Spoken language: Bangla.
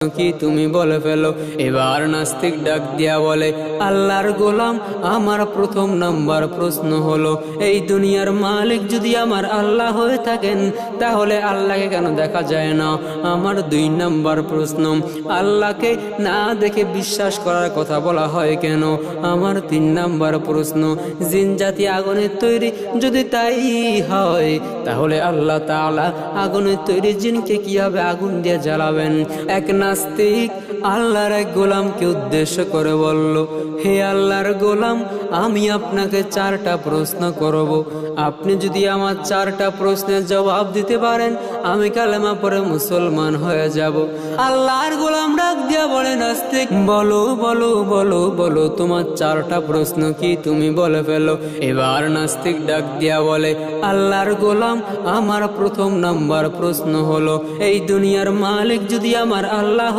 কি তুমি বলে ফেলো? এবার নাস্তিক ডাক দিয়া বলে, আল্লাহর গোলাম, আমার প্রথম নাম্বার প্রশ্ন হলো, এই দুনিয়ার মালিক যদি আমার আল্লাহ হয়ে থাকেন, তাহলে আল্লাহকে কেন দেখা যায় না? আমার দুই নাম্বার প্রশ্ন, আল্লাহকে না দেখে বিশ্বাস করার কথা বলা হয় কেন? আমার তিন নাম্বার প্রশ্ন, জিন জাতি আগুনের তৈরি যদি তাই হয়, তাহলে আল্লাহ তাআলা আগুনের তৈরি জিনকে কীভাবে আগুন দিয়ে জ্বালাবেন? এক নাস্তিক, আল্লাহর এক গোলামকে উদ্দেশ্য করে বলল, হে আল্লাহর গোলাম, আমি আপনাকে চারটা প্রশ্ন করব। আপনি যদি আমার চারটা প্রশ্নের জবাব দিতে পারেন, আমি কালেমা পরে মুসলমান হয়ে যাব। আল্লাহর গোলাম ডাক দিয়া বলে, নাস্তিক, বলো বলো বলো বলো, তোমার চারটা প্রশ্ন কি তুমি বলে ফেলো। এবার নাস্তিক ডাক দিয়া বলে, আল্লাহর গোলাম, আমার প্রথম নাম্বার প্রশ্ন হলো, এই দুনিয়ার মালিক যদি আমার আল্লাহ